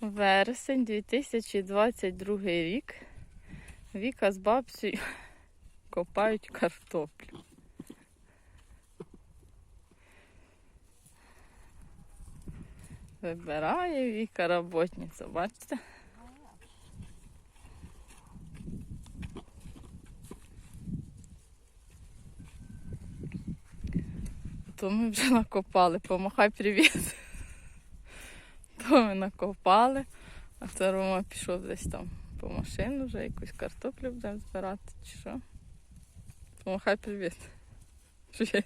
Вересень 2022 рік. Віка з бабцею копають картоплю. Вибирає Віка роботниця, бачите? То ми вже накопали. Помахай привіт. То ми накопали, а це Рома пішов десь там по машину, вже якусь картоплю будемо збирати чи що. Помахай привіт. Привіт.